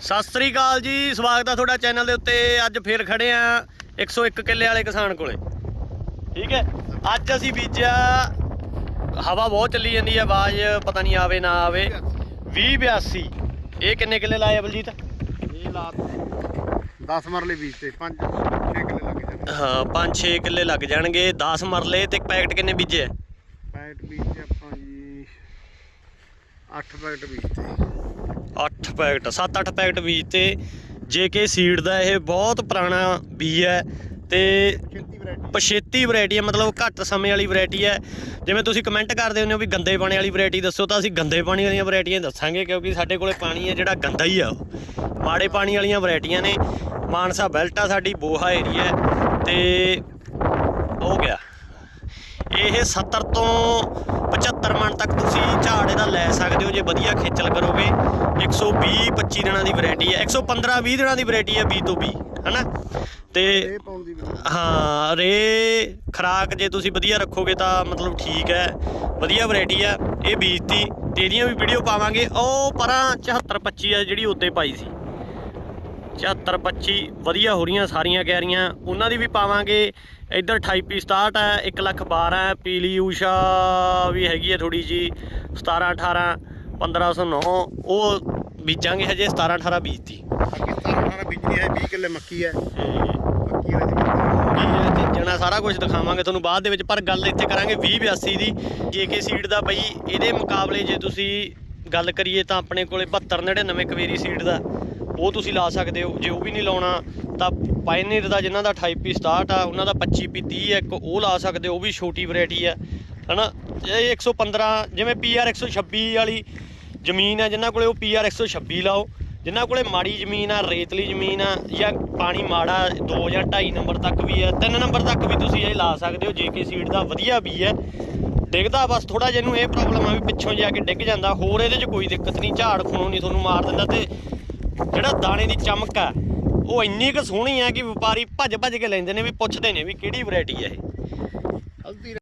ਸਤਿ ਸ੍ਰੀ ਅਕਾਲ ਜੀ ਸਵਾਗਤ ਆ ਤੁਹਾਡਾ ਚੈਨਲ ਦੇ ਉੱਤੇ। ਅੱਜ ਫੇਰ ਖੜੇ ਆ 101 ਕਿੱਲੇ ਵਾਲੇ ਕਿਸਾਨ ਕੋਲੇ। ਠੀਕ ਹੈ? ਅੱਜ ਅਸੀਂ ਬੀਜਿਆ ਹਵਾ ਬਹੁਤ ਚੱਲੀ ਜਾਂਦੀ ਹੈ ਆਵਾਜ਼ ਪਤਾ ਨਹੀਂ ਆਵੇ ਨਾ ਆਵੇ। 2082 ਇਹ ਕਿੰਨੇ ਕਿੱਲੇ ਲਾਏ ਆ ਬਲਜੀਤ? ਇਹ ਲਾ 10 ਮਰਲੇ ਬੀਜ ਤੇ 5 6 ਕਿੱਲੇ ਲੱਗ ਜਾਣਗੇ। ਹਾਂ 5-6 ਕਿੱਲੇ ਲੱਗ ਜਾਣਗੇ। 10 ਮਰਲੇ ਤੇ ਪੈਕਟ ਕਿੰਨੇ ਬੀਜੇ ਆ? ਪੈਕਟ ਬੀਜ ਤੇ ਆਪਾਂ ਜੀ 8 ਪੈਕਟ ਬੀਜ ਤੇ 8 ਪੈਕਟ 7-8 ਪੈਕਟ ਬੀਜ ਤੇ ਜੇਕੇ ਸੀਡ ਦਾ ਇਹ ਬਹੁਤ ਪੁਰਾਣਾ ਬੀਜ ਹੈ ਤੇ ਪਛੇਤੀ ਵੈਰਾਈਟੀ ਹੈ ਮਤਲਬ ਘੱਟ ਸਮੇਂ ਵਾਲੀ ਵੈਰਾਈਟੀ ਹੈ। ਜਿਵੇਂ ਤੁਸੀਂ ਕਮੈਂਟ ਕਰਦੇ ਹੁੰਦੇ ਹੋ ਵੀ ਗੰਦੇ ਪਾਣੀ ਵਾਲੀ ਵੈਰਾਈਟੀ ਦੱਸੋ ਤਾਂ ਅਸੀਂ ਗੰਦੇ ਪਾਣੀ ਵਾਲੀਆਂ ਵੈਰਾਈਟੀਆਂ ਦੱਸਾਂਗੇ ਕਿਉਂਕਿ ਸਾਡੇ ਕੋਲੇ ਪਾਣੀ ਹੈ ਜਿਹੜਾ ਗੰਦਾ ਹੀ ਆ ਉਹ। ਮਾੜੇ ਪਾਣੀ ਵਾਲੀਆਂ ਵੈਰਾਈਟੀਆਂ ਨੇ। ਮਾਨਸਾ ਬੈਲਟ ਆ ਸਾਡੀ ਬੋਹਾ ਏਰੀਆ ਤੇ ਹੋ ਗਿਆ। ਇਹ 70 ਤੋਂ 75 ਮਣ ਤੱਕ ਤੁਸੀਂ ਝਾੜ ਇਹਦਾ ਲੈ ਸਕਦੇ ਹੋ ਜੇ ਵਧੀਆ ਖੇਚਲ ਕਰੋਗੇ। 120 25 ਦਿਨਾਂ ਦੀ ਵੈਰਾਈਟੀ ਹੈ 115 20 ਦਿਨਾਂ ਦੀ ਵੈਰਾਈਟੀ ਹੈ 20 ਤੋਂ 20 ਹਨਾ? ਤੇ ਹਾਂ ਰੇ ਖਰਾਕ ਜੇ ਤੁਸੀਂ ਵਧੀਆ ਰੱਖੋਗੇ ਤਾਂ ਮਤਲਬ ਠੀਕ ਹੈ ਵਧੀਆ ਵੈਰਾਈਟੀ ਆ ਇਹ ਬੀਜਤੀ ਤੇ ਇਹਦੀਆਂ ਵੀ ਵੀਡੀਓ ਪਾਵਾਂਗੇ। ਉਹ ਪਰਾਂ 74 25 ਆ ਜਿਹੜੀ ਉੱਤੇ ਪਾਈ ਸੀ। 74 25 ਵਧੀਆ ਹੋ ਰਹੀਆਂ ਸਾਰੀਆਂ ਕੈਰੀਆਂ। ਉਹਨਾਂ ਦੀ ਵੀ ਪਾਵਾਂਗੇ। ਇੱਧਰ 28 ਪੀ 67 ਹੈ 1 ਲੱਖ 12 ਹੈ। ਪੀਲੀ ਊਸ਼ਾ ਵੀ ਹੈਗੀ ਹੈ ਥੋੜੀ ਜੀ 17 18 1509 ਉਹ ਬੀਜਾਂਗੇ ਹਜੇ 17 18 ਬੀਜਤੀ ਬਾਕੀ 17 18 ਬੀਜਦੀ ਹੈ 20 ਕਿੱਲੇ ਮੱਕੀ ਹੈ। ਮੱਕੀ ਵਾਲੀ ਹੈ ਜਣਾ ਸਾਰਾ ਕੁਝ ਦਿਖਾਵਾਂਗੇ ਤੁਹਾਨੂੰ ਬਾਅਦ ਦੇ ਵਿੱਚ ਪਰ ਗੱਲ ਇੱਥੇ ਕਰਾਂਗੇ 2082 ਦੀ। ਜੇਕੇ ਸੀਡ ਦਾ ਬਈ ਇਹਦੇ ਮੁਕਾਬਲੇ ਜੇ ਤੁਸੀਂ ਗੱਲ ਕਰੀਏ ਤਾਂ ਆਪਣੇ ਕੋਲੇ 7299 ਕਵੇਰੀ ਸੀਡ ਦਾ ਉਹ ਤੁਸੀਂ ਲਾ ਸਕਦੇ ਹੋ। ਜੇ ਉਹ ਵੀ ਨਹੀਂ ਲਾਉਣਾ ਤਾਂ ਪਾਇਨੀਅਰ ਦਾ ਜਿਨ੍ਹਾਂ ਦਾ 28 ਪੀ 67 ਆ ਉਹਨਾਂ ਦਾ 25 ਪੀ 30 ਹੈ ਇੱਕ ਉਹ ਲਾ ਸਕਦੇ ਹੋ ਉਹ ਵੀ ਛੋਟੀ ਵੈਰਾਈਟੀ ਹੈ ਹਨਾ? ਇਹ 115 ਜਿਵੇਂ ਪੀਆਰ 126 ਵਾਲੀ ਜ਼ਮੀਨ ਆ, ਜਿਨ੍ਹਾਂ ਕੋਲੇ ਉਹ ਪੀਆਰ 126 ਲਾਓ, ਜਿਨ੍ਹਾਂ ਕੋਲੇ ਮਾੜੀ ਜ਼ਮੀਨ ਆ, ਰੇਤਲੀ ਜ਼ਮੀਨ ਆ, ਜਾਂ ਪਾਣੀ ਮਾੜਾ 2 ਜਾਂ 2.5 ਨੰਬਰ ਤੱਕ ਵੀ ਹੈ 3 ਨੰਬਰ ਤੱਕ ਵੀ ਤੁਸੀਂ ਇਹ ਲਾ ਸਕਦੇ ਹੋ ਜੇਕੇ ਸੀਡ ਦਾ ਵਧੀਆ ਵੀ ਹੈ। ਡਿੱਗਦਾ ਬਸ ਥੋੜਾ ਜਿਹਨੂੰ ਇਹ ਪ੍ਰੋਬਲਮ ਆ ਵੀ ਪਿੱਛੋਂ ਜਾ ਕੇ ਡਿੱਗ ਜਾਂਦਾ, ਹੋਰ ਇਹਦੇ 'ਚ ਕੋਈ ਦਿੱਕਤ ਨਹੀਂ, ਝਾੜ ਖੂਣੋਂ ਨਹੀਂ ਤੁਹਾਨੂੰ ਮਾਰ ਦਿੰਦਾ ਤੇ ਜਿਹੜਾ ਦਾਣੇ ਦੀ ਚਮਕ ਆ, ਉਹ ਇੰਨੀ ਕੁ ਸੋਹਣੀ ਆ ਕਿ ਵਪਾਰੀ ਭੱਜ ਭੱਜ ਕੇ ਲੈਂਦੇ ਨੇ ਵੀ ਪੁੱਛਦੇ ਨੇ ਵੀ ਕਿਹੜੀ ਵੈਰਾਈਟੀ ਹੈ ਇਹ।